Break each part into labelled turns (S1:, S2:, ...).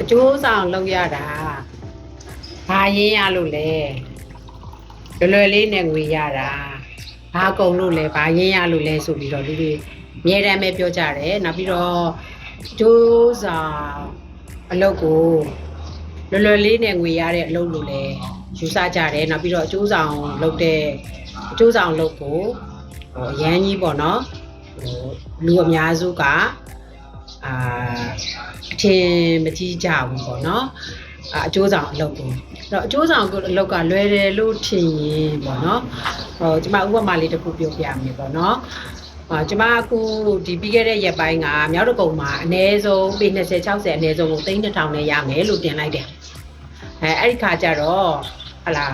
S1: အကျိုးဆောင်လုပ်ရတာဘာရင်းရလို့လဲလွယ်လွယ်လေးနဲ့ငွေရတာဘာကုန်လို့လဲဘာရင်းရလို့လဲဆိုပြီးတော့လူတွေအမြဲတမ်းပဲပြောကြတယ်နောက်ပြီးတော့အကျိုးဆောင်အလုပ်ကိုလွယ်လွယ်လေးနဲ့ငွေရတဲ့အလုပ်လို့လဲယူဆကြတယ်နောက်ပြီးတော့အကျိုးဆောင်လုပ်တဲ့အကျိုးဆောင်လုပ်ကိုဟိုအရန်ကြီးပေါ့နော်ဟိုလူအများစုကအာအ ထင်မကြီးကြဘူးပေါ့နော်အာအကျိုးဆောင်အလုပ်ကိုအဲ့တော့အကျိုးဆောင်အလုပ်ကလွယ်တယ်လို့ထင်ရင်ပေါ့နော်ဟိုကျွန်မဥပမာလေးတစ်ခုပြောပြမယ်ပေါ့နော်အာကျွန်မအခုဒီပြီးခဲ့တဲ့ရက်ပိုင်းကမြောက်တကုံမှာအနည်းဆုံးပေ20 60အနည်းဆုံးကို3000နဲ့ရမယ်လို့တင်လိုက်တယ်အဲအဲ့ဒီခါကျတော့ဟလာ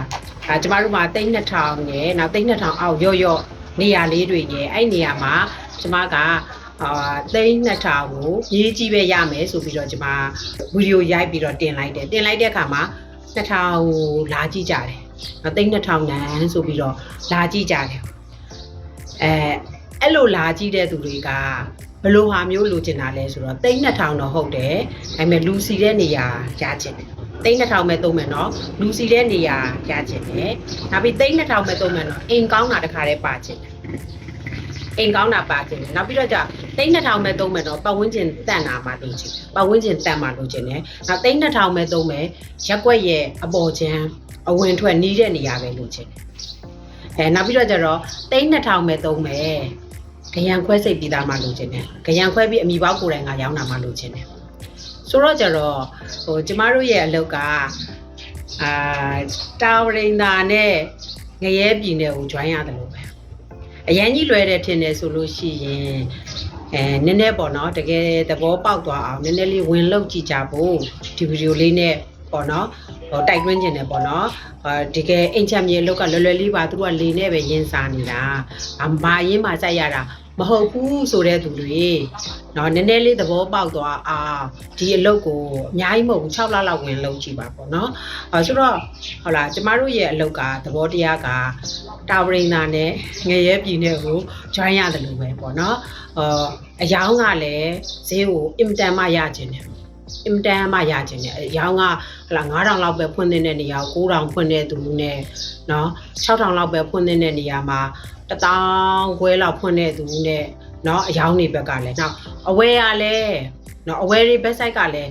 S1: အာကျွန်မတို့မှာ3000ရယ်နောက်3000အောက်ရော့ရော့နေရာလေးတွေရယ်အဲ့နေရာမှာကျွန်မက အာသိန်း2000ကိုရေးကြီးပဲရမယ်ဆိုပြီးတော့ကျွန်မဗီဒီယိုရိုက်ပြီးတော့တင်လိုက်တယ်တင်လိုက်တဲ့အခါမှာ2000ကိုလာကြည့်ကြတယ်။သိန်း2000နန်းဆိုပြီးတော့လာကြည့်ကြတယ်။အဲအဲ့လိုလာကြည့်တဲ့သူတွေကဘယ်လိုဟာမျိုးလိုချင်တာလဲဆိုတော့သိန်း2000တော့ဟုတ်တယ်။ဒါပေမဲ့လူစီတဲ့နေရာရချင်တယ်။သိန်း2000ပဲသုံးမယ်နော်။လူစီတဲ့နေရာရချင်တယ်။နောက်ပြီးသိန်း2000ပဲသုံးမယ်နော်။အိမ်ကောင်းတာတစ်ခါတည်းပါချင်တယ်။ အိမ်ကောင်းတာပါချင်တယ်။နောက်ပြီးတော့じゃသိန်း2000ပဲသုံးမယ်နော်။ပတ်ဝန်းကျင်တန်တာမှလိုချင်တယ်။ပတ်ဝန်းကျင်တန်မှလိုချင်တယ်။နောက်သိန်း2000ပဲသုံးမယ်။ရက်ွက်ရဲ့အပေါ်ချမ်းအဝင်ထွက်နီးတဲ့နေရာပဲလိုချင်တယ်။အဲနောက်ပြီးတော့ကျတော့သိန်း2000ပဲသုံးမယ်။ခရံခွဲစိတ်ပြီးသားမှလိုချင်တယ်။ခရံခွဲပြီးအမိပေါက်ကိုယ်တိုင်ကရောင်းတာမှလိုချင်တယ်။ဆိုတော့ကျတော့ဟိုကျမတို့ရဲ့အလုပ်ကအာတာဝရိန်သာနဲ့ငရဲပြည်နယ်ကို join ရတယ်လို့ပဲ အရန်ကြီးလွယ်တယ်ထင်တယ်ဆိုလို့ရှိရင်အဲနည်းနည်းပေါ့နော်တကယ်သဘောပေါက်သွားအောင်နည်းနည်းလေးဝင်လောက်ကြည့်ကြဖို့ဒီဗီဒီယိုလေးနဲ့ ပေါ့နော်ဟိုတိုက်တွန်းခြင်းနဲ့ပေါ့နော်အာတကယ်အိမ်ချက်မြေအလောက်ကလွယ်လွယ်လေးပါသူတို့ကလေနဲ့ပဲရင်းစားနေတာအမရင်းမှစိုက်ရတာမဟုတ်ဘူးဆိုတဲ့သူတွေနော်နည်းနည်းလေးသဘောပေါက်သွားအောင်ဒီအလုပ်ကိုအများကြီးမဟုတ်ဘူး6လလောက်ဝင်လုပ်ကြည့်ပါပေါ့နော်အဲဆိုတော့ဟုတ်လားကျမတို့ရဲ့အလုပ်ကသဘောတရားကတာဝရိန်သာနဲ့ငရဲပြည်နယ်ကို join ရတယ်လို့ပဲပေါ့နော်အာအယောင်းကလည်းဈေးကိုအင်တန်မှရခြင်းတယ်အင်တန်မှရခြင်းတယ်အယောင်းကဟလာ9000လောက်ပဲဖွင့်တဲ့နေရာကို9000ဖွင့်တဲ့သူနဲ့နော်6000လောက်ပဲဖွင့်တဲ့နေရာမှာ1000ခွဲလောက်ဖွင့်တဲ့သူနဲ့နော်အယောင်းတွေဘက်ကလည်းနောက်အဝဲရလည်းနော်အဝဲတွေဘက်ဆိုင်ကလည်း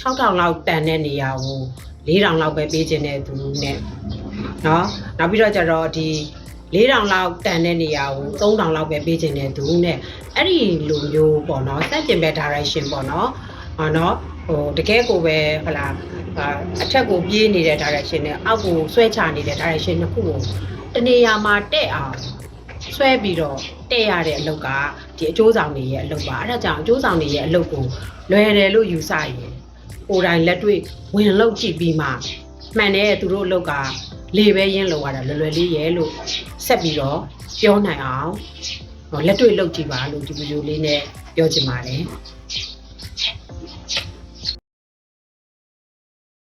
S1: 6000လောက်တန်တဲ့နေရာကို4000လောက်ပဲပေးခြင်းတဲ့သူနဲ့နော်နောက်ပြီးတော့ကျတော့ဒီ4000လောက်တန်တဲ့နေရာကို3000လောက်ပဲပေးခြင်းတဲ့သူနဲ့အဲ့ဒီလိုမျိုးပေါ့နော်စက်ကျင်ဘက် direction ပေါ့နော် ဟောနော်ဟိုတကယ်ကိုပဲဟလာအာအထက်ကိုပြေးနေတဲ့ direction နဲ့အောက်ကိုဆွဲချနေတဲ့ direction နှစ်ခုကိုတနေရာမှာတက်အောင်ဆွဲပြီးတော့တက်ရတဲ့အလုပ်ကဒီအကျိုးဆောင်တွေရဲ့အလုပ်ပါအဲ့ဒါကြောင့်အကျိုးဆောင်တွေရဲ့အလုပ်ကိုလွယ်တယ်လို့ယူဆရင်ကိုယ်တိုင်လက်တွေ့ဝင်လုပ်ကြည့်ပြီးမှမှန်တယ်သူတို့အလုပ်ကလေပဲရင်းလောက်ရတာလွယ်လွယ်လေးရဲ့လို့ဆက်ပြီးတော့ပြောနိုင်အောင်ဟောလက်တွေ့လုပ်ကြည့်ပါလို့ဒီဗီဒီယိုလေးနဲ့ပြောချင်ပါတယ်